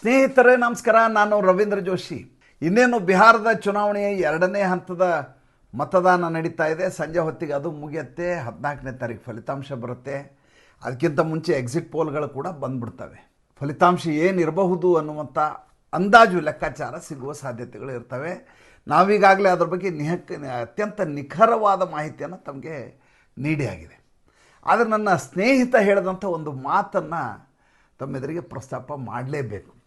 ಸ್ನೇಹಿತರೇ, ನಮಸ್ಕಾರ. ನಾನು ರವೀಂದ್ರ ಜೋಶಿ. ಇನ್ನೇನು ಬಿಹಾರದ ಚುನಾವಣೆಯ ಎರಡನೇ ಹಂತದ ಮತದಾನ ನಡೀತಾ ಇದೆ. ಸಂಜೆ ಹೊತ್ತಿಗೆ ಅದು ಮುಗಿಯುತ್ತೆ. ಹದಿನಾಲ್ಕನೇ ತಾರೀಕು ಫಲಿತಾಂಶ ಬರುತ್ತೆ. ಅದಕ್ಕಿಂತ ಮುಂಚೆ ಎಕ್ಸಿಟ್ ಪೋಲ್ಗಳು ಕೂಡ ಬಂದ್ಬಿಡ್ತವೆ. ಫಲಿತಾಂಶ ಏನಿರಬಹುದು ಅನ್ನುವಂಥ ಅಂದಾಜು ಲೆಕ್ಕಾಚಾರ ಸಿಗುವ ಸಾಧ್ಯತೆಗಳು ಇರ್ತವೆ. ನಾವೀಗಾಗಲೇ ಅದ್ರ ಬಗ್ಗೆ ನಿಹಕ್, ಅತ್ಯಂತ ನಿಖರವಾದ ಮಾಹಿತಿಯನ್ನು ತಮಗೆ ನೀಡಿಯಾಗಿದೆ ಆದರೆ ನನ್ನ ಸ್ನೇಹಿತ ಹೇಳಿದಂಥ ಒಂದು ಮಾತನ್ನು ತಮ್ಮೆದುರಿಗೆ ಪ್ರಸ್ತಾಪ ಮಾಡಲೇಬೇಕು.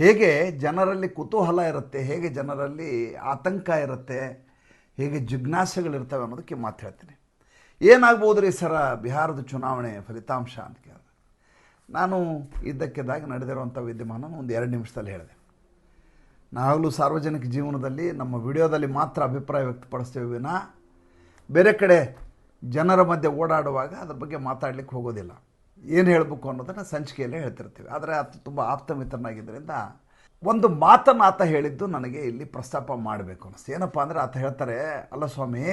ಹೇಗೆ ಜನರಲ್ಲಿ ಕುತೂಹಲ ಇರುತ್ತೆ, ಹೇಗೆ ಜನರಲ್ಲಿ ಆತಂಕ ಇರುತ್ತೆ, ಹೇಗೆ ಜಿಜ್ಞಾಸೆಗಳಿರ್ತವೆ ಅನ್ನೋದಕ್ಕೆ ಮಾತು ಹೇಳ್ತೀನಿ. ಏನಾಗ್ಬೋದು ರೀ ಸರ ಬಿಹಾರದ ಚುನಾವಣೆ ಫಲಿತಾಂಶ ಅಂತ ಕೇಳಿದೆ ನಾನು ಇದ್ದಕ್ಕಿದ್ದಾಗ ನಡೆದಿರುವಂಥ ವಿದ್ಯಮಾನ ಒಂದು ಎರಡು ನಿಮಿಷದಲ್ಲಿ ಹೇಳಿದೆ. ನಾವಾಗಲೂ ಸಾರ್ವಜನಿಕ ಜೀವನದಲ್ಲಿ ನಮ್ಮ ವಿಡಿಯೋದಲ್ಲಿ ಮಾತ್ರ ಅಭಿಪ್ರಾಯ ವ್ಯಕ್ತಪಡಿಸ್ತೇವೆ ವಿನಾ. ಬೇರೆ ಕಡೆ ಜನರ ಮಧ್ಯೆ ಓಡಾಡುವಾಗ ಅದ್ರ ಬಗ್ಗೆ ಮಾತಾಡಲಿಕ್ಕೆ ಹೋಗೋದಿಲ್ಲ. ಏನು ಹೇಳಬೇಕು ಅನ್ನೋದನ್ನು ಸಂಚಿಕೆಯಲ್ಲೇ ಹೇಳ್ತಿರ್ತೀವಿ. ಆದರೆ ಆತ ತುಂಬ ಆಪ್ತಮಿತ್ರನಾಗಿದ್ದರಿಂದ ಒಂದು ಮಾತನ್ನು ಆತ ಹೇಳಿದ್ದು ನನಗೆ ಇಲ್ಲಿ ಪ್ರಸ್ತಾಪ ಮಾಡಬೇಕು ಅನ್ನಿಸ್ತು. ಏನಪ್ಪ ಅಂದರೆ ಆತ ಹೇಳ್ತಾರೆ, ಅಲ್ಲ ಸ್ವಾಮಿ,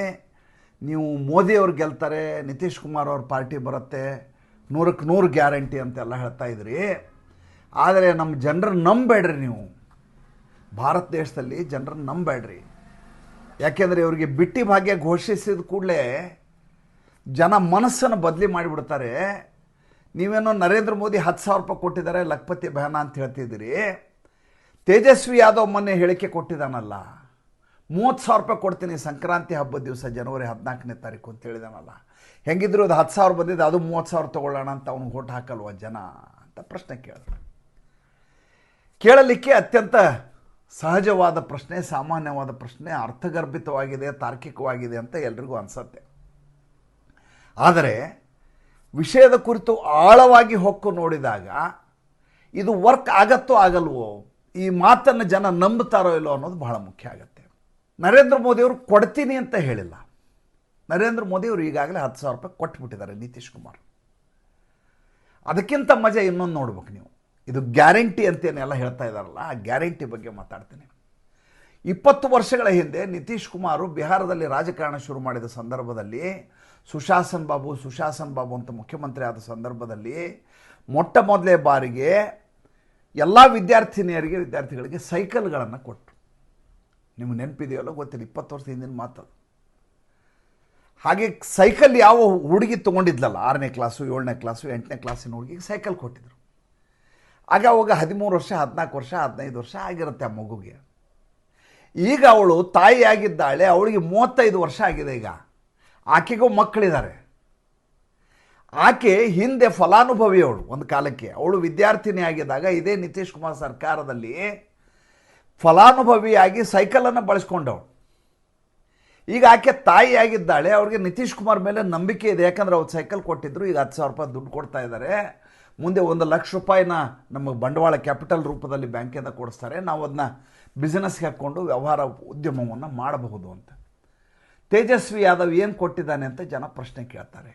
ನೀವು ಮೋದಿಯವ್ರು ಗೆಲ್ತಾರೆ, ನಿತೀಶ್ ಕುಮಾರ್ ಅವ್ರ ಪಾರ್ಟಿ ಬರುತ್ತೆ ನೂರಕ್ಕೆ ನೂರು ಗ್ಯಾರಂಟಿ ಅಂತೆಲ್ಲ ಹೇಳ್ತಾ ಇದ್ರಿ. ಆದರೆ ನಮ್ಮ ಜನರನ್ನು ನಂಬೇಡ್ರಿ ನೀವು. ಭಾರತ ದೇಶದಲ್ಲಿ ಜನರನ್ನ ನಂಬೇಡ್ರಿ ಯಾಕೆಂದರೆ ಇವರಿಗೆ ಬಿಟ್ಟಿ ಭಾಗ್ಯ ಘೋಷಿಸಿದ ಕೂಡಲೇ ಜನ ಮನಸ್ಸನ್ನು ಬದಲಿ ಮಾಡಿಬಿಡ್ತಾರೆ. ನೀವೇನೋ ನರೇಂದ್ರ ಮೋದಿ ಹತ್ತು ಸಾವಿರ ರೂಪಾಯಿ ಕೊಟ್ಟಿದ್ದಾರೆ, ಲಖಪತಿ ಬಹನ ಅಂತ ಹೇಳ್ತಿದ್ದೀರಿ. ತೇಜಸ್ವಿ ಯಾದವ್ ಮೊನ್ನೆ ಹೇಳಿಕೆ ಕೊಟ್ಟಿದ್ದಾನಲ್ಲ. ಮೂವತ್ತು ಸಾವಿರ ರೂಪಾಯಿ ಕೊಡ್ತೀನಿ ಸಂಕ್ರಾಂತಿ ಹಬ್ಬದ ದಿವಸ ಜನವರಿ ಹದಿನಾಲ್ಕನೇ ತಾರೀಕು ಅಂತ ಹೇಳಿದಾನಲ್ಲ. ಹೆಂಗಿದ್ರು ಅದು ಹತ್ತು ಸಾವಿರ ಬಂದಿದ್ದು ಅದು ಮೂವತ್ತು ಸಾವಿರ ತೊಗೊಳ್ಳೋಣ ಅಂತ ಅವ್ನು ಓಟ್ ಹಾಕಲ್ವ ಜನ ಅಂತ ಪ್ರಶ್ನೆ ಕೇಳಿದ್ರು. ಕೇಳಲಿಕ್ಕೆ ಅತ್ಯಂತ ಸಹಜವಾದ ಪ್ರಶ್ನೆ, ಸಾಮಾನ್ಯವಾದ ಪ್ರಶ್ನೆ, ಅರ್ಥಗರ್ಭಿತವಾಗಿದೆ, ತಾರ್ಕಿಕವಾಗಿದೆ ಅಂತ ಎಲ್ರಿಗೂ ಅನಿಸತ್ತೆ. ಆದರೆ ವಿಷಯದ ಕುರಿತು ಆಳವಾಗಿ ಹೊಕ್ಕು ನೋಡಿದಾಗ ಇದು ವರ್ಕ್ ಆಗತ್ತೋ ಆಗಲ್ವೋ, ಈ ಮಾತನ್ನು ಜನ ನಂಬುತ್ತಾರೋ ಇಲ್ಲೋ ಅನ್ನೋದು ಬಹಳ ಮುಖ್ಯ ಆಗುತ್ತೆ. ನರೇಂದ್ರ ಮೋದಿಯವರು ಕೊಡ್ತೀನಿ ಅಂತ ಹೇಳಿಲ್ಲ. ನರೇಂದ್ರ ಮೋದಿಯವರು ಈಗಾಗಲೇ ಹತ್ತು ಸಾವಿರ ರೂಪಾಯಿ ಕೊಟ್ಬಿಟ್ಟಿದ್ದಾರೆ ನಿತೀಶ್ ಕುಮಾರ್. ಅದಕ್ಕಿಂತ ಮಜಾ ಇನ್ನೊಂದು ನೋಡ್ಬೇಕು ನೀವು. ಇದು ಗ್ಯಾರಂಟಿ ಅಂತೇನೆಲ್ಲ ಹೇಳ್ತಾ ಇದ್ದಾರಲ್ಲ, ಆ ಗ್ಯಾರಂಟಿ ಬಗ್ಗೆ ಮಾತಾಡ್ತೀನಿ. ಇಪ್ಪತ್ತು ವರ್ಷಗಳ ಹಿಂದೆ ನಿತೀಶ್ ಕುಮಾರು ಬಿಹಾರದಲ್ಲಿ ರಾಜಕಾರಣ ಶುರು ಮಾಡಿದ ಸಂದರ್ಭದಲ್ಲಿ ಸುಶಾಸನ್ ಬಾಬು ಸುಶಾಸನ್ ಬಾಬು ಅಂತ ಮುಖ್ಯಮಂತ್ರಿ ಆದ ಸಂದರ್ಭದಲ್ಲಿ ಮೊಟ್ಟ ಮೊದಲೇ ಬಾರಿಗೆ ಎಲ್ಲ ವಿದ್ಯಾರ್ಥಿನಿಯರಿಗೆ, ವಿದ್ಯಾರ್ಥಿಗಳಿಗೆ ಸೈಕಲ್ಗಳನ್ನು ಕೊಟ್ಟರು ನಿಮ್ಗೆ ನೆನಪಿದೆಯಲ್ಲ ಗೊತ್ತಿಲ್ಲ, ಇಪ್ಪತ್ತು ವರ್ಷ ಹಿಂದಿನ ಮಾತದು. ಹಾಗೆ ಸೈಕಲ್ ಯಾವ ಹುಡುಗಿ ತೊಗೊಂಡಿದ್ಲಲ್ಲ, ಆರನೇ ಕ್ಲಾಸು, ಏಳನೇ ಕ್ಲಾಸು, ಎಂಟನೇ ಕ್ಲಾಸಿನ ಹುಡುಗಿಗೆ ಸೈಕಲ್ ಕೊಟ್ಟಿದ್ರು. ಆಗ ಅವಾಗ ಹದಿಮೂರು ವರ್ಷ, ಹದಿನಾಲ್ಕು ವರ್ಷ, ಹದಿನೈದು ವರ್ಷ ಆಗಿರುತ್ತೆ ಆ ಮಗುಗೆ. ಈಗ ಅವಳು ತಾಯಿಯಾಗಿದ್ದಾಳೆ, ಅವಳಿಗೆ ಮೂವತ್ತೈದು ವರ್ಷ ಆಗಿದೆ ಈಗ. ಆಕೆಗೂ ಮಕ್ಕಳಿದ್ದಾರೆ. ಆಕೆ ಹಿಂದೆ ಫಲಾನುಭವಿ ಅವಳು ಒಂದು ಕಾಲಕ್ಕೆ. ಅವಳು ವಿದ್ಯಾರ್ಥಿನಿ ಆಗಿದ್ದಾಗ ಇದೇ ನಿತೀಶ್ ಕುಮಾರ್ ಸರ್ಕಾರದಲ್ಲಿ ಫಲಾನುಭವಿಯಾಗಿ ಸೈಕಲನ್ನು ಬಳಸ್ಕೊಂಡವಳು. ಈಗ ಆಕೆ ತಾಯಿಯಾಗಿದ್ದಾಳೆ, ಅವ್ರಿಗೆ ನಿತೀಶ್ ಕುಮಾರ್ ಮೇಲೆ ನಂಬಿಕೆ ಇದೆ. ಯಾಕಂದ್ರೆ ಅವ್ರು ಸೈಕಲ್ ಕೊಟ್ಟಿದ್ರು, ಈಗ ಹತ್ತು ಸಾವಿರ ರೂಪಾಯಿ ದುಡ್ಡು ಕೊಡ್ತಾ ಇದ್ದಾರೆ. ಮುಂದೆ ಒಂದು ಲಕ್ಷ ರೂಪಾಯಿನ ನಮಗೆ ಬಂಡವಾಳ ಕ್ಯಾಪಿಟಲ್ ರೂಪದಲ್ಲಿ ಬ್ಯಾಂಕಿಂದ ಕೊಡಿಸ್ತಾರೆ. ನಾವು ಅದನ್ನ ಬಿಸ್ನೆಸ್ಗೆ ಹಾಕ್ಕೊಂಡು ವ್ಯವಹಾರ ಉದ್ಯಮವನ್ನು ಮಾಡಬಹುದು ಅಂತ. ತೇಜಸ್ವಿ ಯಾದವ್ ಏನು ಕೊಟ್ಟಿದ್ದಾನೆ ಅಂತ ಜನ ಪ್ರಶ್ನೆ ಕೇಳ್ತಾರೆ.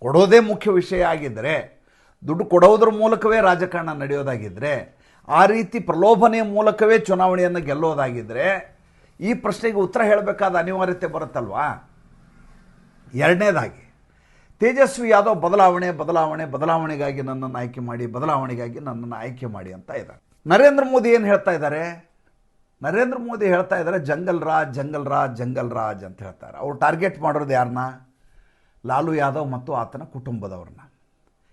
ಕೊಡೋದೇ ಮುಖ್ಯ ವಿಷಯ ಆಗಿದ್ದರೆ ದುಡ್ಡು ಕೊಡೋದ್ರ ಮೂಲಕವೇ ರಾಜಕಾರಣ ನಡೆಯೋದಾಗಿದ್ದರೆ ಆ ರೀತಿ ಪ್ರಲೋಭನೆಯ ಮೂಲಕವೇ ಚುನಾವಣೆಯನ್ನು ಗೆಲ್ಲೋದಾಗಿದ್ದರೆ ಈ ಪ್ರಶ್ನೆಗೆ ಉತ್ತರ ಹೇಳಬೇಕಾದ ಅನಿವಾರ್ಯತೆ ಬರುತ್ತಲ್ವಾ? ಎರಡನೇದಾಗಿ ತೇಜಸ್ವಿ ಯಾದವ್ ಬದಲಾವಣೆ ಬದಲಾವಣೆ, ಬದಲಾವಣೆಗಾಗಿ ನನ್ನನ್ನು ಆಯ್ಕೆ ಮಾಡಿ, ಬದಲಾವಣೆಗಾಗಿ ನನ್ನನ್ನು ಆಯ್ಕೆ ಮಾಡಿ ಅಂತ ಇದ್ದಾರೆ. ನರೇಂದ್ರ ಮೋದಿ ಏನು ಹೇಳ್ತಾ ಇದ್ದಾರೆ? ನರೇಂದ್ರ ಮೋದಿ ಹೇಳ್ತಾ ಇದ್ದಾರೆ jungle raj jungle raj jungle raj ಅಂತ ಹೇಳ್ತಾರೆ. ಅವ್ರು ಟಾರ್ಗೆಟ್ ಮಾಡೋದು ಯಾರನ್ನ ಲಾಲು ಯಾದವ್ ಮತ್ತು ಆತನ ಕುಟುಂಬದವ್ರನ್ನ.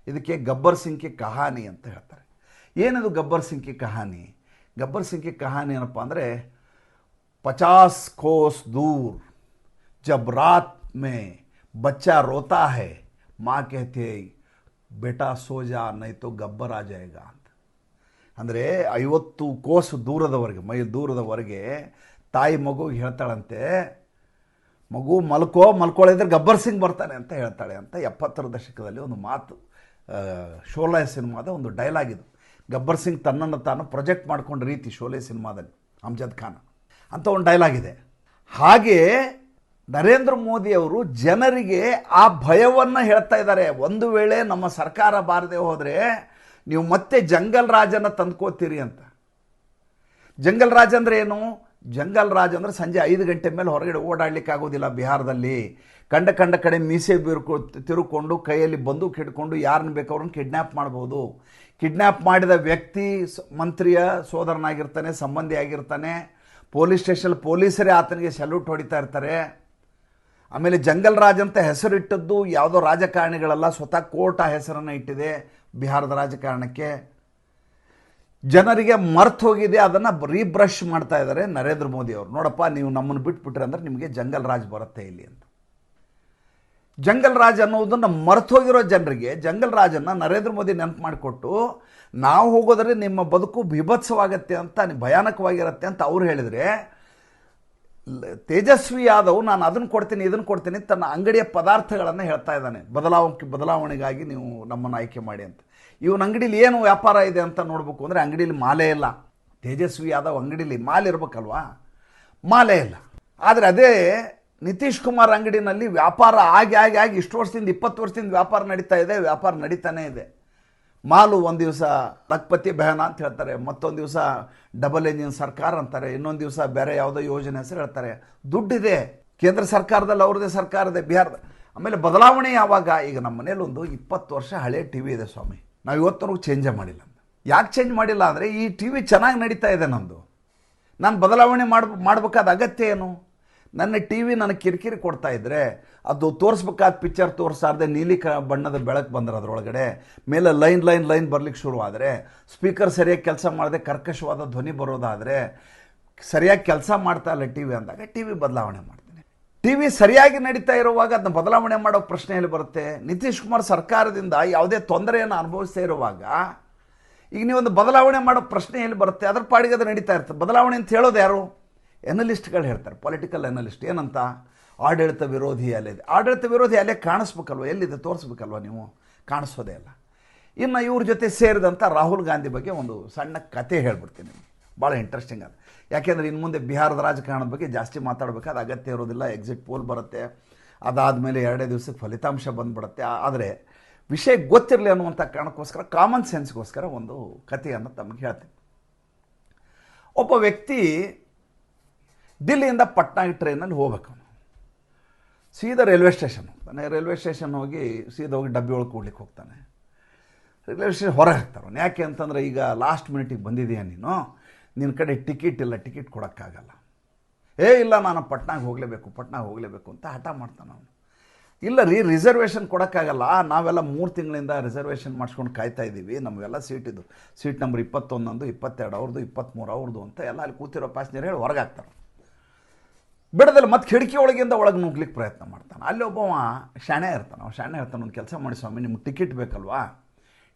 ಇದಕ್ಕೆ ಗಬ್ಬರ್ ಸಿಂಗ್ ಕಿ ಕಹಾನಿ ಅಂತ ಹೇಳ್ತಾರೆ. ಏನದು ಗಬ್ಬರ್ ಸಿಂಗ್ ಕಿ ಕಹಾನಿ? ಗಬ್ಬರ್ ಸಿಂಗ್ ಕಿ ಕಹಾನಿ ಏನಪ್ಪ ಅಂದರೆ, ಪಚಾಸ್ ಕೋಸ್ ದೂರ್, ಜಬ್ ರಾತ್ ಮೇ ಬಚ್ಚಾ ರೋತಾ ಹೇ, ಮಾ ಕೇತೆ ಬೇಟಾ ಸೋಜಾ ನೈತೋ ಗಬ್ಬರ್ ಆ ಜಾಯೇಗಾ ಅಂದರೆ ಐವತ್ತು ಕೋಸು ದೂರದವರೆಗೆ ಮೈ ದೂರದವರೆಗೆ ತಾಯಿ ಮಗು ಹೇಳ್ತಾಳಂತೆ, ಮಗು ಮಲ್ಕೋ ಮಲ್ಕೊಳ್ಳಿದ್ರೆ ಗಬ್ಬರ್ ಸಿಂಗ್ ಬರ್ತಾನೆ ಅಂತ ಹೇಳ್ತಾಳೆ ಅಂತ ಎಪ್ಪತ್ತರ ದಶಕದಲ್ಲಿ ಒಂದು ಮಾತು ಶೋಲೆ ಸಿನಿಮಾದ ಒಂದು ಡೈಲಾಗ್ ಇದು. ಗಬ್ಬರ್ ಸಿಂಗ್ ತನ್ನನ್ನು ತಾನು ಪ್ರೊಜೆಕ್ಟ್ ಮಾಡ್ಕೊಂಡ ರೀತಿ ಶೋಲೆ ಸಿನಿಮಾದಲ್ಲಿ, ಅಮ್ಜದ್ ಖಾನ್. ಅಂತ ಒಂದು ಡೈಲಾಗ್ ಇದೆ. ಹಾಗೆ ನರೇಂದ್ರ ಮೋದಿಯವರು ಜನರಿಗೆ ಆ ಭಯವನ್ನು ಹೇಳ್ತಾ ಇದ್ದಾರೆ. ಒಂದು ವೇಳೆ ನಮ್ಮ ಸರ್ಕಾರ ಬಾರದೆ ಹೋದರೆ ನೀವು ಮತ್ತೆ ಜಂಗಲ್ ರಾಜನ ತಂದ್ಕೋತೀರಿ ಅಂತ. ಜಂಗಲ್ ರಾಜ ಅಂದರೆ ಏನು? ಜಂಗಲ್ ರಾಜ ಅಂದರೆ ಸಂಜೆ ಐದು ಗಂಟೆ ಮೇಲೆ ಹೊರಗಡೆ ಓಡಾಡಲಿಕ್ಕೆ ಆಗೋದಿಲ್ಲ ಬಿಹಾರದಲ್ಲಿ. ಕಂಡ ಕಂಡ ಕಡೆ ಮೀಸೆ ಬಿರ್ಕೊ ತಿರುಕೊಂಡು ಕೈಯಲ್ಲಿ ಬಂದೂಕ್ ಹಿಡ್ಕೊಂಡು ಯಾರನ್ನ ಬೇಕು ಅವ್ರನ್ನ ಕಿಡ್ನ್ಯಾಪ್ ಮಾಡ್ಬೋದು. ಕಿಡ್ನ್ಯಾಪ್ ಮಾಡಿದ ವ್ಯಕ್ತಿ ಮಂತ್ರಿಯ ಸೋದರನಾಗಿರ್ತಾನೆ, ಸಂಬಂಧಿ ಆಗಿರ್ತಾನೆ. ಪೊಲೀಸ್ ಸ್ಟೇಷನ್ ಪೊಲೀಸರೇ ಆತನಿಗೆ ಸಲ್ಯೂಟ್ ಹೊಡಿತಾ ಇರ್ತಾರೆ. ಆಮೇಲೆ ಜಂಗಲ್ ರಾಜ್ ಅಂತ ಹೆಸರಿಟ್ಟದ್ದು ಯಾವುದೋ ರಾಜಕಾರಣಿಗಳಲ್ಲ, ಸ್ವತಃ ಕೋರ್ಟ್ ಆ ಹೆಸರನ್ನು ಇಟ್ಟಿದೆ. ಬಿಹಾರದ ರಾಜಕಾರಣಕ್ಕೆ ಜನರಿಗೆ ಮರ್ತು ಹೋಗಿದೆ, ಅದನ್ನು ರೀಬ್ರಷ್ ಮಾಡ್ತಾ ಇದ್ದಾರೆ ನರೇಂದ್ರ ಮೋದಿ ಅವರು. ನೋಡಪ್ಪ, ನೀವು ನಮ್ಮನ್ನು ಬಿಟ್ಬಿಟ್ರೆ ಅಂದ್ರೆ ನಿಮಗೆ ಜಂಗಲ್ ರಾಜ್ ಬರುತ್ತೆ ಇಲ್ಲಿ ಅಂತ. ಜಂಗಲ್ ರಾಜ್ ಅನ್ನೋದನ್ನು ಮರ್ತು ಹೋಗಿರೋ ಜನರಿಗೆ ಜಂಗಲ್ ರಾಜನ್ನು ನರೇಂದ್ರ ಮೋದಿ ನೆನಪು ಮಾಡಿಕೊಟ್ಟು, ನಾವು ಹೋಗೋದ್ರೆ ನಿಮ್ಮ ಬದುಕು ಬಿಭತ್ಸವಾಗತ್ತೆ ಅಂತ, ಭಯಾನಕವಾಗಿರುತ್ತೆ ಅಂತ ಅವ್ರು ಹೇಳಿದರೆ ತೇಜಸ್ವಿ ಯಾದವ್ ನಾನು ಅದನ್ನು ಕೊಡ್ತೀನಿ, ಇದನ್ನು ಕೊಡ್ತೀನಿ ತನ್ನ ಅಂಗಡಿಯ ಪದಾರ್ಥಗಳನ್ನು ಹೇಳ್ತಾ ಇದ್ದಾನೆ. ಬದಲಾವಣೆ ಬದಲಾವಣೆಗಾಗಿ ನೀವು ನಮ್ಮನ್ನು ಆಯ್ಕೆ ಮಾಡಿ ಅಂತ. ಇವನ ಅಂಗಡಿಲಿ ಏನು ವ್ಯಾಪಾರ ಇದೆ ಅಂತ ನೋಡಬೇಕು ಅಂದರೆ ಅಂಗಡಿಲಿ ಮಾಲೆ ಇಲ್ಲ. ತೇಜಸ್ವಿ ಯಾದವ್ ಅಂಗಡಿಲಿ ಮಾಲೆ ಇರಬೇಕಲ್ವಾ? ಮಾಲೆ ಇಲ್ಲ. ಆದರೆ ಅದೇ ನಿತೀಶ್ ಕುಮಾರ್ ಅಂಗಡಿನಲ್ಲಿ ವ್ಯಾಪಾರ ಆಗಿ ಆಗಿ ಆಗಿ ಇಷ್ಟು ವರ್ಷದಿಂದ, ಇಪ್ಪತ್ತು ವರ್ಷದಿಂದ ವ್ಯಾಪಾರ ನಡೀತಾ ಇದೆ, ವ್ಯಾಪಾರ ನಡೀತಾನೇ ಇದೆ. ಮಾಲು ಒಂದು ದಿವಸ ಲಖಪತಿ ಬಹನ ಅಂತ ಹೇಳ್ತಾರೆ, ಮತ್ತೊಂದು ದಿವಸ ಡಬಲ್ ಎಂಜಿನ್ ಸರ್ಕಾರ ಅಂತಾರೆ, ಇನ್ನೊಂದು ದಿವಸ ಬೇರೆ ಯಾವುದೋ ಯೋಜನೆ ಹೆಸರು ಹೇಳ್ತಾರೆ. ದುಡ್ಡಿದೆ, ಕೇಂದ್ರ ಸರ್ಕಾರದಲ್ಲಿ ಅವ್ರದ್ದೇ ಸರ್ಕಾರದ ಇದೆ ಆಮೇಲೆ ಬದಲಾವಣೆ ಯಾವಾಗ? ಈಗ ನಮ್ಮ ಮನೇಲಿ ಒಂದು ಇಪ್ಪತ್ತು ವರ್ಷ ಹಳೆ ಟಿ ವಿ ಇದೆ ಸ್ವಾಮಿ. ನಾವು ಇವತ್ತವರೆಗೂ ಚೇಂಜೇ ಮಾಡಿಲ್ಲ ಯಾಕೆ ಚೇಂಜ್ ಮಾಡಿಲ್ಲ ಅಂದರೆ ಈ ಟಿ ವಿ ಚೆನ್ನಾಗಿ ನಡೀತಾ ಇದೆ ನಂದು. ನಾನು ಬದಲಾವಣೆ ಮಾಡ ಮಾಡಬೇಕಾದ ಅಗತ್ಯ ಏನು? ನನ್ನ ಟಿ ವಿ ನನಗೆ ಕಿರಿಕಿರಿ ಕೊಡ್ತಾ ಇದ್ದರೆ ಅದು ತೋರಿಸ್ಬೇಕಾದ ಪಿಕ್ಚರ್ ತೋರಿಸಾರ್ದೆ ನೀಲಿ ಕ, ಬಣ್ಣದ ಬೆಳಕು ಬಂದ್ರೆ ಅದರೊಳಗಡೆ. ಮೇಲೆ ಲೈನ್ ಲೈನ್ ಲೈನ್ ಬರ್ಲಿಕ್ಕೆ ಶುರುವಾದರೆ ಸ್ಪೀಕರ್ ಸರಿಯಾಗಿ ಕೆಲಸ ಮಾಡದೆ ಕರ್ಕಶವಾದ ಧ್ವನಿ ಬರೋದಾದರೆ, ಸರಿಯಾಗಿ ಕೆಲಸ ಮಾಡ್ತಾ ಇಲ್ಲ ಟಿ ವಿ ಅಂದಾಗ ಟಿ ವಿ ಬದಲಾವಣೆ ಮಾಡ್ತೀನಿ. ಟಿ ವಿ ಸರಿಯಾಗಿ ನಡೀತಾ ಇರುವಾಗ ಅದನ್ನ ಬದಲಾವಣೆ ಮಾಡೋ ಪ್ರಶ್ನೆ ಎಲ್ಲಿ ಬರುತ್ತೆ? ನಿತೀಶ್ ಕುಮಾರ್ ಸರ್ಕಾರದಿಂದ ಯಾವುದೇ ತೊಂದರೆಯನ್ನು ಅನುಭವಿಸ್ತಾ ಇರುವಾಗ, ಈಗ ನೀವೊಂದು ಬದಲಾವಣೆ ಮಾಡೋ ಪ್ರಶ್ನೆ ಎಲ್ಲಿ ಬರುತ್ತೆ? ಅದ್ರ ಪಾಡಿಗೆ ಅದು ನಡೀತಾ ಇರ್ತದೆ ಬದಲಾವಣೆ ಅಂತ ಹೇಳೋದು ಯಾರು? ಎನಲಿಸ್ಟ್ಗಳು ಹೇಳ್ತಾರೆ ಪೊಲಿಟಿಕಲ್ ಎನಲಿಸ್ಟ್ ಏನಂತ? ಆಡಳಿತ ವಿರೋಧಿ ಅಲೆ ಇದೆ. ಆಡಳಿತ ವಿರೋಧಿ ಅಲೆ ಕಾಣಿಸ್ಬೇಕಲ್ವ? ಎಲ್ಲಿದೆ? ತೋರಿಸ್ಬೇಕಲ್ವ ನೀವು? ಕಾಣಿಸೋದೇ ಇಲ್ಲ. ಇನ್ನು ಇವ್ರ ಜೊತೆ ಸೇರಿದಂಥ ರಾಹುಲ್ ಗಾಂಧಿ ಬಗ್ಗೆ ಒಂದು ಸಣ್ಣ ಕತೆ ಹೇಳ್ಬಿಡ್ತೀನಿ ಭಾಳ ಇಂಟ್ರೆಸ್ಟಿಂಗ್ ಅದು. ಯಾಕೆಂದರೆ ಇನ್ನು ಮುಂದೆ ಬಿಹಾರದ ರಾಜಕಾರಣದ ಬಗ್ಗೆ ಜಾಸ್ತಿ ಮಾತಾಡಬೇಕಾದ ಅಗತ್ಯ ಇರೋದಿಲ್ಲ. ಎಕ್ಸಿಟ್ ಪೋಲ್ ಬರುತ್ತೆ. ಅದಾದಮೇಲೆ ಎರಡೇ ದಿವಸಕ್ಕೆ ಫಲಿತಾಂಶ ಬಂದುಬಿಡುತ್ತೆ. ಆದರೆ ವಿಷಯ ಗೊತ್ತಿರಲಿ ಅನ್ನುವಂಥ ಕಾರಣಕ್ಕೋಸ್ಕರ ಕಾಮನ್ ಸೆನ್ಸ್ಗೋಸ್ಕರ ಒಂದು ಕಥೆಯನ್ನು ತಮಗೆ ಹೇಳ್ತೀನಿ. ಒಬ್ಬ ವ್ಯಕ್ತಿ ದಿಲ್ಲಿಯಿಂದ ಪಟ್ನಾಗೆ ಟ್ರೈನಲ್ಲಿ ಹೋಗ್ಬೇಕು ಅವನು. ಸೀದಾ ರೈಲ್ವೆ ಸ್ಟೇಷನ್ ಹೋಗ್ತಾನೆ. ರೈಲ್ವೆ ಸ್ಟೇಷನ್ ಹೋಗಿ ಸೀದಾ ಹೋಗಿ ಡಬ್ಬಿ ಒಳಗೆ ಕೂಡ್ಲಿಕ್ಕೆ ಹೋಗ್ತಾನೆ. ರೈಲ್ವೆ ಸ್ಟೇಷನ್ ಹೊರಗೆ ಹಾಕ್ತಾರೆ ಯಾಕೆ ಅಂತಂದರೆ ಈಗ ಲಾಸ್ಟ್ ಮಿನಿಟಿಗೆ ಬಂದಿದೆಯಾ ನೀನು? ನಿನ್ನ ಕಡೆ ಟಿಕೆಟ್ ಇಲ್ಲ, ಟಿಕೆಟ್ ಕೊಡೋಕ್ಕಾಗಲ್ಲ. ಏ, ಇಲ್ಲ, ನಾನು ಪಟ್ನಾಗೆ ಹೋಗಲೇಬೇಕು ಪಟ್ನಾಗೆ ಹೋಗಲೇಬೇಕು ಅಂತ ಹಠ ಮಾಡ್ತಾನೆ ಅವನು. ಇಲ್ಲ, ರೀ ರಿಸರ್ವೇಷನ್ ಕೊಡೋಕ್ಕಾಗಲ್ಲ. ನಾವೆಲ್ಲ ಮೂರು ತಿಂಗಳಿಂದ ರಿಸರ್ವೇಷನ್ ಮಾಡಿಸ್ಕೊಂಡು ಕಾಯ್ತಾ ಇದ್ದೀವಿ. ನಮಗೆಲ್ಲ ಸೀಟಿದು ಸೀಟ್ ನಂಬರ್ ಇಪ್ಪತ್ತೊಂದೊಂದು ಇಪ್ಪತ್ತೆರಡು ಅವ್ರದ್ದು ಇಪ್ಪತ್ತ್ಮೂರು ಅವ್ರದ್ದು ಅಂತ ಎಲ್ಲ ಅಲ್ಲಿ ಕೂತಿರೋ ಪ್ಯಾಸೆಂಜರ್ ಹೇಳಿ ಹೊರಗೆ ಹಾಕ್ತಾರೆ ಬಿಡದಲ್ಲಿ ಮತ್ತೆ ಕಿಟಕಿ ಒಳಗಿಂದ ಒಳಗೆ ನುಗ್ಲಿಕ್ಕೆ ಪ್ರಯತ್ನ ಮಾಡ್ತಾನೆ. ಅಲ್ಲಿ ಒಬ್ಬವ ಶಾಣೆ ಇರ್ತಾನೆ. ಅವ್ನು ಶಾಣೆ ಇರ್ತಾನೆ, ಒಂದು ಕೆಲಸ ಮಾಡಿ ಸ್ವಾಮಿ, ನಿಮ್ಗೆ ಟಿಕೆಟ್ ಬೇಕಲ್ವಾ?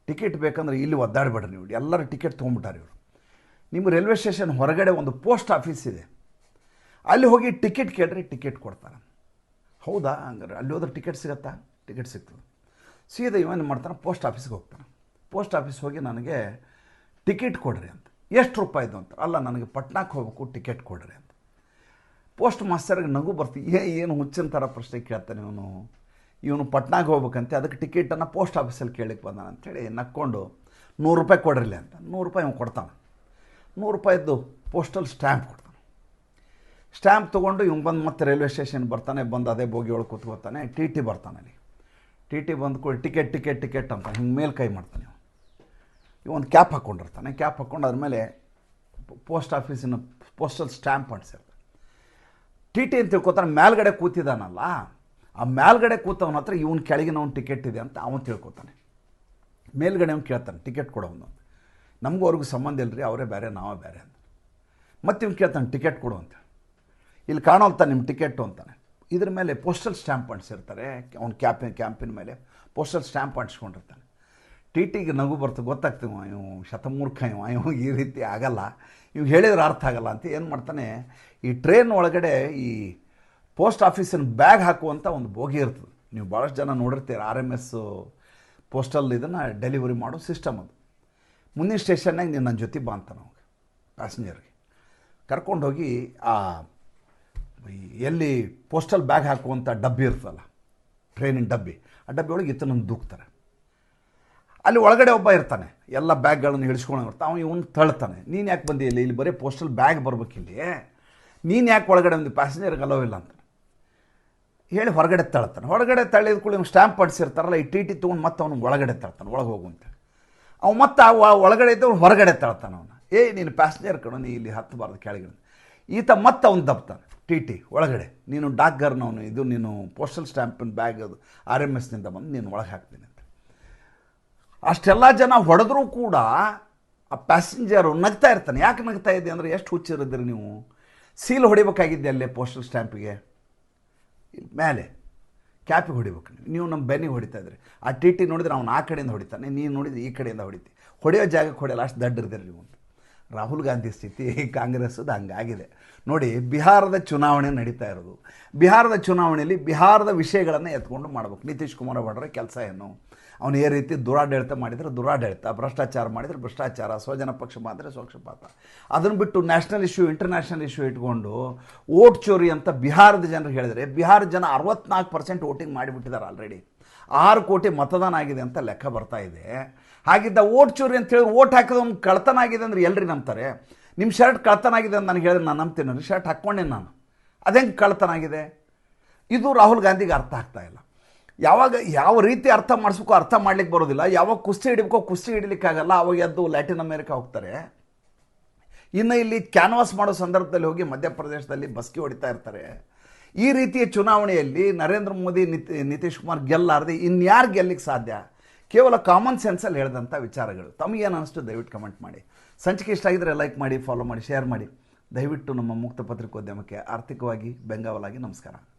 ಟಿಕೆಟ್ ಬೇಕಂದ್ರೆ ಇಲ್ಲಿ ಒದ್ದಾಡಬೇಡ್ರಿ ನೀವು. ಎಲ್ಲರೂ ಟಿಕೆಟ್ ತೊಗೊಂಬಿಟ್ಟಾರೆ ಇವರು. ನಿಮ್ಮ ರೈಲ್ವೆ ಸ್ಟೇಷನ್ ಹೊರಗಡೆ ಒಂದು ಪೋಸ್ಟ್ ಆಫೀಸ್ ಇದೆ. ಅಲ್ಲಿ ಹೋಗಿ ಟಿಕೆಟ್ ಕೇಳ್ರಿ ಟಿಕೆಟ್ ಕೊಡ್ತಾರೆ. ಹೌದಾ? ಹಂಗಾರೆ ಅಲ್ಲಿ ಹೋದ್ರೆ ಟಿಕೆಟ್ ಸಿಗತ್ತಾ? ಟಿಕೆಟ್ ಸಿಗ್ತದೆ. ಸೀದಾ ಇವನು ಮಾಡ್ತಾನೆ? ಪೋಸ್ಟ್ ಆಫೀಸ್ಗೆ ಹೋಗ್ತಾನೆ. ಪೋಸ್ಟ್ ಆಫೀಸ್ ಹೋಗಿ ನನಗೆ ಟಿಕೆಟ್ ಕೊಡ್ರಿ ಅಂತ. ಎಷ್ಟು ರೂಪಾಯಿದು ಅಂತ. ಅಲ್ಲ, ನನಗೆ ಪಟ್ನಾಕ್ಕೆ ಹೋಗ್ಬೇಕು ಟಿಕೆಟ್ ಕೊಡ್ರಿ ಅಂತ. ಪೋಸ್ಟ್ ಮಾಸ್ಟರ್ಗೆ ನಗು ಏ, ಏನು ಹುಚ್ಚಿನ ಥರ ಪ್ರಶ್ನೆ ಕೇಳ್ತಾನೆ ಇವನು. ಇವನು ಪಟ್ನಾಗೆ ಹೋಗ್ಬೇಕಂತೆ, ಅದಕ್ಕೆ ಟಿಕೆಟನ್ನು ಪೋಸ್ಟ್ ಆಫೀಸಲ್ಲಿ ಕೇಳಕ್ಕೆ ಬಂದಾನ ಅಂಥೇಳಿ ನಕ್ಕೊಂಡು, ನೂರು ರೂಪಾಯಿ ಕೊಡಿರಲಿ ಅಂತ. ನೂರು ರೂಪಾಯಿ ಅವ್ನು ಕೊಡ್ತಾನೆ. ನೂರು ರೂಪಾಯಿದ್ದು ಪೋಸ್ಟಲ್ ಸ್ಟ್ಯಾಂಪ್ ಕೊಡ್ತಾನೆ. ಸ್ಟ್ಯಾಂಪ್ ತೊಗೊಂಡು ಇವ್ನು ಬಂದು ಮತ್ತೆ ರೈಲ್ವೆ ಸ್ಟೇಷನ್ ಬರ್ತಾನೆ, ಬಂದು ಅದೇ ಬೋಗಿ ಒಳಗೆ ಕೂತ್ಕೋತಾನೆ ಟಿ ಟಿ ಬರ್ತಾನೆ ಅಲ್ಲಿ. ಟಿ ಟಿ ಬಂದು ಕೊಡಿ ಟಿಕೆಟ್ ಟಿಕೆಟ್ ಟಿಕೆಟ್ ಅಂತ ಹಿಂಗೆ ಮೇಲೆ ಕೈ ಮಾಡ್ತಾನೆ ಇವನು. ಇವೊಂದು ಕ್ಯಾಪ್ ಹಾಕ್ಕೊಂಡಿರ್ತಾನೆ ಕ್ಯಾಪ್ ಹಾಕ್ಕೊಂಡು ಅದ್ರ ಮೇಲೆ ಪೋಸ್ಟ್ ಆಫೀಸಿನ ಪೋಸ್ಟಲ್ ಸ್ಟ್ಯಾಂಪ್ ಅಂಟಿಸಿರ್ತಾನೆ ಟಿ ಟಿ ಅಂತ ತಿಳ್ಕೊತಾನೆ ಮೇಲ್ಗಡೆ ಕೂತಿದ್ದಾನಲ್ಲ ಆ ಮೇಲ್ಗಡೆ ಕೂತವನ ಹತ್ರ ಇವನ್ ಕೆಳಗಿನ ಅವ್ನು ಟಿಕೆಟ್ ಇದೆ ಅಂತ ಅವನು ತಿಳ್ಕೊತಾನೆ. ಮೇಲ್ಗಡೆ ಅವ್ನು ಕೇಳ್ತಾನೆ ಟಿಕೆಟ್ ಕೊಡೋನು ಅಂತ. ನಮಗೂ ಅವ್ರಿಗೂ ಸಂಬಂಧ ಇಲ್ಲರಿ ಅವರೇ ಬೇರೆ, ನಾವೇ ಬೇರೆ ಅಂತ. ಮತ್ತೆ ಇವ್ನು ಕೇಳ್ತಾನೆ ಟಿಕೆಟ್ ಕೊಡು ಅಂತ. ಇಲ್ಲಿ ಕಾಣೋಲ್ತ ನಿಮ್ಮ ಟಿಕೆಟು ಅಂತಾನೆ. ಇದ್ರ ಮೇಲೆ ಪೋಸ್ಟಲ್ ಸ್ಟ್ಯಾಂಪ್ ಅಂಟಿಸಿರ್ತಾರೆ, ಅವ್ನು ಕ್ಯಾಪಿನ ಕ್ಯಾಂಪಿನ ಮೇಲೆ ಪೋಸ್ಟಲ್ ಸ್ಟ್ಯಾಂಪ್ ಅಂಟಿಸ್ಕೊಂಡಿರ್ತಾನೆ. ಟಿ ಟಿಗೆ ನಗು ಬರ್ತು ಗೊತ್ತಾಗ್ತೀವ ಇವು ಶತಮೂರ್ಖ, ಇವ ಇವು ಈ ರೀತಿ ಆಗಲ್ಲ. ಇವು ಹೇಳಿದ್ರೆ ಅರ್ಥ ಆಗಲ್ಲ ಅಂತ ಏನು ಮಾಡ್ತಾನೆ, ಈ ಟ್ರೈನ್ ಒಳಗಡೆ ಈ ಪೋಸ್ಟ್ ಆಫೀಸಿನ ಬ್ಯಾಗ್ ಹಾಕುವಂಥ ಒಂದು ಬೋಗಿ ಇರ್ತದೆ. ನೀವು ಭಾಳಷ್ಟು ಜನ ನೋಡಿರ್ತೀರ ಆರ್ ಎಂ ಎಸ್ ಪೋಸ್ಟಲ್ ಇದನ್ನು ಡೆಲಿವರಿ ಮಾಡೋ ಸಿಸ್ಟಮ್ ಅದು. ಮುಂದಿನ ಸ್ಟೇಷನ್ನಾಗ ನೀನು ನನ್ನ ಜೊತೆ ಬಾ ಅಂತಾನೆ ಅವಾಗ ಪ್ಯಾಸೆಂಜರ್ಗೆ ಕರ್ಕೊಂಡೋಗಿ ಆ ಎಲ್ಲಿ ಪೋಸ್ಟಲ್ ಬ್ಯಾಗ್ ಹಾಕುವಂಥ ಡಬ್ಬಿ ಇರ್ತಲ್ಲ ಟ್ರೈನಿನ ಡಬ್ಬಿ, ಆ ಡಬ್ಬಿ ಒಳಗೆ ಇತ್ತನನ್ನು ದೂಕ್ತಾರೆ. ಅಲ್ಲಿ ಒಳಗಡೆ ಒಬ್ಬ ಇರ್ತಾನೆ. ಎಲ್ಲ ಬ್ಯಾಗ್ಗಳನ್ನು ಹಿಡಿಸ್ಕೊಂಡು ಇರ್ತಾನೆ ಅವನು ಇವನು ತಳ್ತಾನೆ. ನೀನು ಯಾಕೆ ಬಂದಿ ಇಲ್ಲಿ? ಬರೀ ಪೋಸ್ಟಲ್ ಬ್ಯಾಗ್ ಬರ್ಬೇಕಿಲ್ಲಿ ನೀನು ಯಾಕೆ ಒಳಗಡೆ ಒಂದು ಪ್ಯಾಸೆಂಜರ್ಗೆ ಇಲ್ಲ ಅಂತ. ಹೇಳಿ ಹೊರಗಡೆ ತಳ್ತಾನೆ. ಹೊರಗಡೆ ತಳ್ಳಿದ ಕೂಡ ಸ್ಟ್ಯಾಂಪ್ ಪಡಿಸಿರ್ತಾರಲ್ಲ ಈ ಟಿ ಟಿ ತೊಗೊಂಡು ಮತ್ತೆ ಅವ್ನು ಒಳಗಡೆ ತಳ್ತಾನೆ, ಒಳಗೆ ಹೋಗು ಅಂತ. ಅವ ಮತ್ತೆ ಆ ಒಳಗಡೆ ಇದ್ದು ಹೊರಗಡೆ ತಳ್ತಾನೆ ಅವನು. ಏ, ನೀನು ಪ್ಯಾಸೆಂಜರ್ ಕಣೋ, ನೀ ಇಲ್ಲಿ ಹತ್ತಬಾರ್ದು ಕೆಳಗಡೆ ಈತ ಮತ್ತೆ ಅವ್ನು ದಬ್ತಾನೆ. ಟಿ ಟಿ ಒಳಗಡೆ. ನೀನು ಡಾಕ್ಗರ್ನವನು, ಇದು ನೀನು ಪೋಸ್ಟಲ್ ಸ್ಟ್ಯಾಂಪಿನ ಬ್ಯಾಗ್ ಅದು ಆರ್ ಎಂ ಎಸ್ನಿಂದ ಬಂದು ನೀನು ಒಳಗೆ ಹಾಕ್ತೀನಿ ಅಷ್ಟೆಲ್ಲ ಜನ ಹೊಡೆದ್ರೂ ಕೂಡ ಆ ಪ್ಯಾಸೆಂಜರು ನಗ್ತಾ ಇರ್ತಾನೆ. ಯಾಕೆ ನಗ್ತಾ ಇದೆ ಅಂದರೆ ಎಷ್ಟು ಹುಚ್ಚಿರಿದ್ರಿ ನೀವು? ಸೀಲ್ ಹೊಡಿಬೇಕಾಗಿದ್ದೆ ಅಲ್ಲೇ ಪೋಸ್ಟಲ್ ಸ್ಟ್ಯಾಂಪಿಗೆ ಮೇಲೆ. ಕ್ಯಾಪಿಗೆ ಹೊಡಿಬೇಕು ನೀವು. ನೀವು ನಮ್ಮ ಬೆನ್ನಿಗೆ ಹೊಡಿತಾ ಇದ್ರಿ. ಆ ಟಿ ಟಿ ನೋಡಿದ್ರೆ ಅವ್ನು ಆ ಕಡೆಯಿಂದ ಹೊಡಿತಾನೆ. ನೀನು ನೋಡಿದ್ರೆ ಈ ಕಡೆಯಿಂದ ಹೊಡಿತಿ. ಹೊಡೆಯೋ ಜಾಗಕ್ಕೆ ಹೊಡೆಯಲ್ಲ, ಅಷ್ಟು ದಡ್ಡ ಇರ್ತೀರಿ ನೀವು. ರಾಹುಲ್ ಗಾಂಧಿ ಸ್ಥಿತಿ ಕಾಂಗ್ರೆಸ್ದು ಹಂಗಾಗಿದೆ. ನೋಡಿ, ಬಿಹಾರದ ಚುನಾವಣೆ ನಡೀತಾ ಇರೋದು. ಬಿಹಾರದ ಚುನಾವಣೆಯಲ್ಲಿ ಬಿಹಾರದ ವಿಷಯಗಳನ್ನು ಎತ್ಕೊಂಡು ಮಾಡಬೇಕು. ನಿತೀಶ್ ಕುಮಾರ್ ಹೊಡ್ರೆ ಕೆಲಸ ಏನು? ಅವನು ಏ ರೀತಿ ದುರಾಡಳಿತ ಮಾಡಿದರೆ ದುರಾಡಳಿತ, ಭ್ರಷ್ಟಾಚಾರ ಮಾಡಿದರೆ ಭ್ರಷ್ಟಾಚಾರ, ಸ್ವಜನ ಪಕ್ಷ ಮಾಡಿದರೆ ಸ್ವಕ್ಷಪಾತ. ಅದನ್ನು ಬಿಟ್ಟು ನ್ಯಾಷನಲ್ ಇಶ್ಯೂ ಇಂಟರ್ನ್ಯಾಷನಲ್ ಇಶ್ಯೂ ಇಟ್ಕೊಂಡು ಓಟ್ ಚೋರಿ ಅಂತ ಬಿಹಾರದ ಜನರು ಹೇಳಿದರೆ ಬಿಹಾರ ಜನ ಅರವತ್ನಾಲ್ಕು ಪರ್ಸೆಂಟ್ ವೋಟಿಂಗ್ ಮಾಡಿಬಿಟ್ಟಿದ್ದಾರೆ ಆಲ್ರೆಡಿ ಆರು ಕೋಟಿ ಮತದಾನ ಆಗಿದೆ ಅಂತ ಲೆಕ್ಕ ಬರ್ತಾ ಇದೆ. ಹಾಗಿದ್ದ ಓಟ್ ಚೋರಿ ಅಂತ ಹೇಳಿ ಓಟ್ ಒಂದು ಕಳ್ತನ ಆಗಿದೆ ಅಂದ್ರೆ ಎಲ್ರಿ ನಂಬ್ತಾರೆ? ನಿಮ್ಮ ಶರ್ಟ್ ಕಳ್ತನ ಆಗಿದೆ ಅಂತ ನನಗೆ ಹೇಳಿದ್ರೆ ನಾನು ನಂಬ್ತೀನಿ ಶರ್ಟ್ ಹಾಕ್ಕೊಂಡೆ ನಾನು? ಅದೇಂಗೆ ಕಳ್ತನ ಆಗಿದೆ? ಇದು ರಾಹುಲ್ ಗಾಂಧಿಗೆ ಅರ್ಥ ಆಗ್ತಾ ಇಲ್ಲ. ಯಾವಾಗ ಯಾವ ರೀತಿ ಅರ್ಥ ಮಾಡಿಸ್ಬೇಕು ಅರ್ಥ ಮಾಡ್ಲಿಕ್ಕೆ ಬರೋದಿಲ್ಲ. ಯಾವಾಗ ಕುಸ್ತಿ ಹಿಡಿಬೇಕೋ ಕುಸ್ತಿ ಹಿಡಿಲಿಕ್ಕಾಗಲ್ಲ. ಅವಾಗ ಎದ್ದು ಲ್ಯಾಟಿನ್ ಅಮೇರಿಕಾ ಹೋಗ್ತಾರೆ. ಇನ್ನು ಇಲ್ಲಿ ಕ್ಯಾನ್ವಾಸ್ ಮಾಡೋ ಸಂದರ್ಭದಲ್ಲಿ ಹೋಗಿ ಮಧ್ಯಪ್ರದೇಶದಲ್ಲಿ ಬಸ್ಕಿ ಹೊಡಿತಾ ಇರ್ತಾರೆ. ಈ ರೀತಿಯ ಚುನಾವಣೆಯಲ್ಲಿ ನರೇಂದ್ರ ಮೋದಿ, ನಿತಿ, ನಿತೀಶ್ ಕುಮಾರ್ ಗೆಲ್ಲಾರದೆ ಇನ್ಯಾರು ಗೆಲ್ಲಿಕ್ಕೆ ಸಾಧ್ಯ? ಕೇವಲ ಕಾಮನ್ ಸೆನ್ಸಲ್ಲಿ ಹೇಳಿದಂಥ ವಿಚಾರಗಳು. ತಮಗೇನು ಅನಿಸ್ತು? ದಯವಿಟ್ಟು ಕಮೆಂಟ್ ಮಾಡಿ. ಸಂಚಿಕೆ ಇಷ್ಟ ಆಗಿದ್ರೆ ಲೈಕ್ ಮಾಡಿ ಫಾಲೋ ಮಾಡಿ ಶೇರ್ ಮಾಡಿ. ದಯವಿಟ್ಟು ನಮ್ಮ ಮುಕ್ತ ಪತ್ರಿಕೋದ್ಯಮಕ್ಕೆ ಆರ್ಥಿಕವಾಗಿ ಬೆಂಗಾವಲಾಗಿ ನಮಸ್ಕಾರ.